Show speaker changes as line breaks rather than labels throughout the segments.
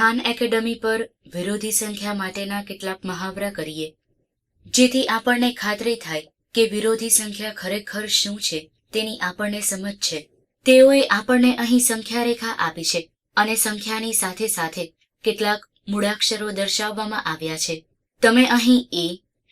Khan academy પર વિરોધી સંખ્યા માટેના કેટલાક મહાવરા કરીએ. જેથી આપણને ખાતરી થાય કે વિરોધી સંખ્યા ખરેખર શું છે, તેની આપણને સમજ છે. તેઓએ આપણને અહીં સંખ્યા રેખા આપી છે અને સંખ્યાની સાથે સાથે કેટલાક મૂળાક્ષરો દર્શાવવામાં આવ્યા છે. તમે અહીં એ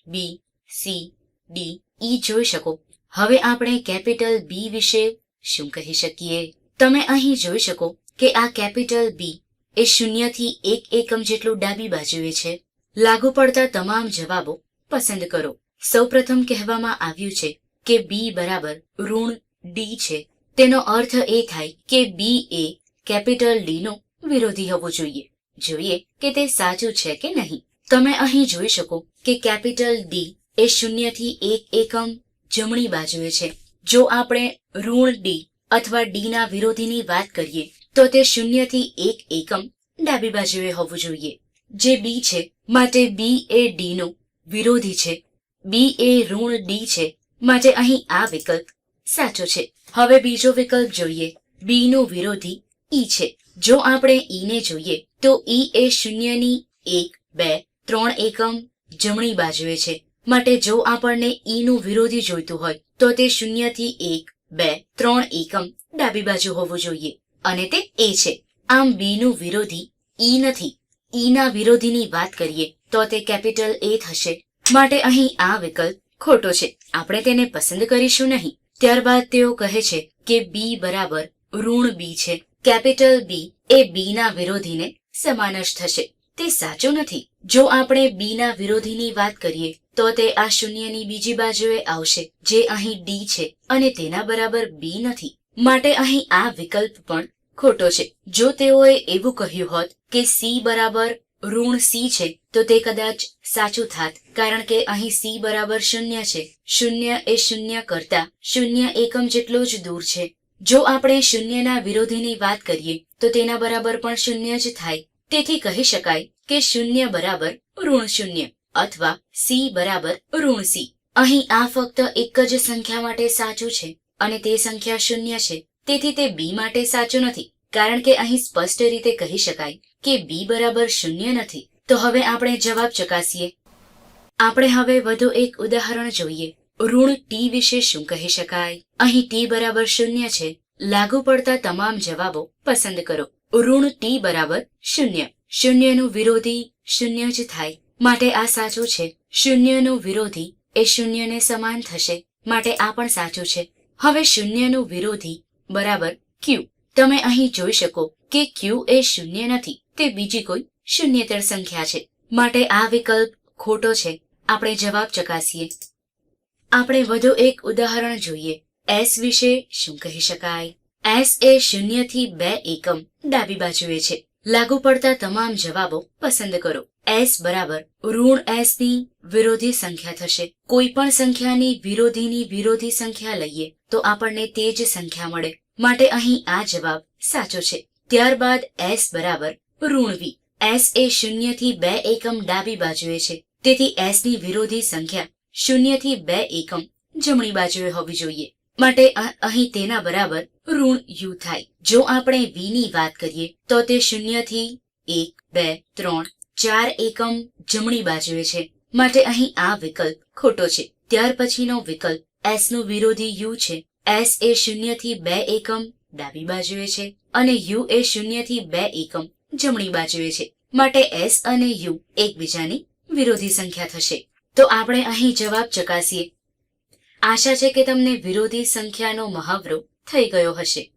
બી સી ડી ઈ જોઈ શકો. હવે આપણે કેપિટલ બી વિશે શું કહી શકીએ? તમે અહીં જોઈ શકો કે આ કેપિટલ બી એ શૂન્યથી એક એકમ જેટલું ડાબી બાજુએ છે. લાગુ પડતા તમામ જવાબો પસંદ કરો. સૌપ્રથમ કહેવામાં આવ્યું છે કે બી બરાબર ઋણ ડી છે. તેનો અર્થ એ થાય કે બી એ કેપિટલ ડીનો વિરોધી હોવો જોઈએ. જોઈએ કે તે સાચું છે કે નહીં. તમે અહીં જોઈ શકો કે કેપિટલ ડી એ શૂન્યથી એક એકમ જમણી બાજુએ છે. જો આપણે ઋણ ડી અથવા ડીના વિરોધીની વાત કરીએ તો તે શૂન્યથી એક એકમ ડાબી બાજુએ હોવું જોઈએ. જે બી છે, માટે બી એ ડી નો વિરોધી છે. બી એ ઋણ ડી છે, માટે અહીં આ વિકલ્પ સાચો છે. હવે બીજો વિકલ્પ જોઈએ. બી નો વિરોધી ઈ છે. જો આપણે ઈ ને જોઈએ, તો ઈ એ શૂન્યની એક, બે, ત્રણ એકમ જમણી બાજુએ છે. માટે જો આપણને ઈ નું વિરોધી જોઈતું હોય, તો તે શૂન્યથી એક, બે, ત્રણ એકમ ડાબી બાજુ હોવું જોઈએ. અને તે એ છે. આમ બી નું વિરોધી, ઈ નથી. ઈ ના વિરોધીની વાત કરીએ, તો તે કેપિટલ એ થશે. માટે અહીં આ વિકલ્પ ખોટો છે. આપણે તેને પસંદ કરીશું નહીં. ત્યારબાદ તેઓ કહે છે કે બી બરાબર ઋણ બી છે. કેપિટલ બી એ બી ના વિરોધીને સમાન જ થશે. તે સાચું નથી. જો આપણે બી ના વિરોધીની વાત કરીએ, તો તે આ શૂન્યની બીજી બાજુએ આવશે, જે અહીં ડી છે અને તેના બરાબર બી નથી. માટે અહીં આ વિકલ્પ પણ ખોટો છે. જો તેઓએ એવું કહ્યું હોત કે સી બરાબર ઋણ સી છે, તો તે કદાચ સાચું થાત, કારણ કે અહીં સી બરાબર શૂન્ય છે. શૂન્ય એ શૂન્ય કરતા શૂન્ય એકમ જેટલો જ દૂર છે. જો આપણે શૂન્યના વિરોધીની વાત કરીએ, તો તેના બરાબર પણ શૂન્ય જ થાય. તેથી કહી શકાય કે શૂન્ય બરાબર ઋણ શૂન્ય અથવા સી બરાબર ઋણ સી અહીં આ ફક્ત એક જ સંખ્યા માટે સાચું છે. અને તે સંખ્યા શૂન્ય છે. તેથી તે બી માટે સાચું નથી. કારણ કે અહીં સ્પષ્ટ રીતે કહી શકાય કે બી બરાબર શૂન્ય નથી. તો હવે આપણે જવાબ ચકાસીએ. આપણે હવે વધુ એક ઉદાહરણ જોઈએ. ઋણ ટી વિશે શું કહી શકાય? અહીં ટી બરાબર શૂન્ય છે. લાગુ પડતા તમામ જવાબો પસંદ કરો. ઋણ ટી બરાબર શૂન્ય. શૂન્યનું વિરોધી શૂન્ય જ થાય. માટે આ સાચું છે. શૂન્યનું વિરોધી એ શૂન્યને સમાન થશે. માટે આ પણ સાચું છે. હવે શૂન્યનું વિરોધી, બરાબર ક્યુ તમે અહીં જોઈ શકો કે ક્યુ એ શૂન્ય નથી, તે બીજી કોઈ શૂન્યતર સંખ્યા છે. માટે આ વિકલ્પ ખોટો છે. આપણે જવાબ ચકાસીએ. આપણે વધુ એક ઉદાહરણ જોઈએ. એસ વિશે શું કહી શકાય? એસ એ શૂન્યથી બે એકમ ડાબી બાજુએ છે. લાગુ પડતા તમામ જવાબો પસંદ કરો. એસ બરાબર, ઋણ એસની વિરોધી સંખ્યા થશે. કોઈ પણ સંખ્યાની વિરોધીની વિરોધી સંખ્યા લઈએ. તો આપણને તે જ સંખ્યા મળે. માટે અહીં આ જવાબ સાચો છે. ત્યારબાદ એસ બરાબર ઋણ વી. એસ એ શૂન્યથી બે એકમ ડાબી બાજુએ છે. તેથી એસની વિરોધી સંખ્યા શૂન્યથી બે એકમ જમણી બાજુએ હોવી જોઈએ. માટે અહીં તેના બરાબર ઋણ યુ થાય. જો આપણે વી ની વાત કરીએ, તો તે શૂન્યથી એક, બે, ત્રણ, ચાર એકમ જમણી બાજુએ છે. માટે અહીં આ વિકલ્પ ખોટો છે. ત્યાર પછીનો વિકલ્પ એસનું વિરોધી યુ છે. એસ એ શૂન્યથી બે એકમ ડાબી બાજુએ છે અને યુ એ શૂન્યથી બે એકમ જમણી બાજુએ છે. માટે એસ અને યુ એકબીજાની વિરોધી સંખ્યા થશે. તો આપણે અહીં જવાબ ચકાસીએ. આશા છે કે તમને વિરોધી સંખ્યાનો મહાવરો થઈ ગયો હશે.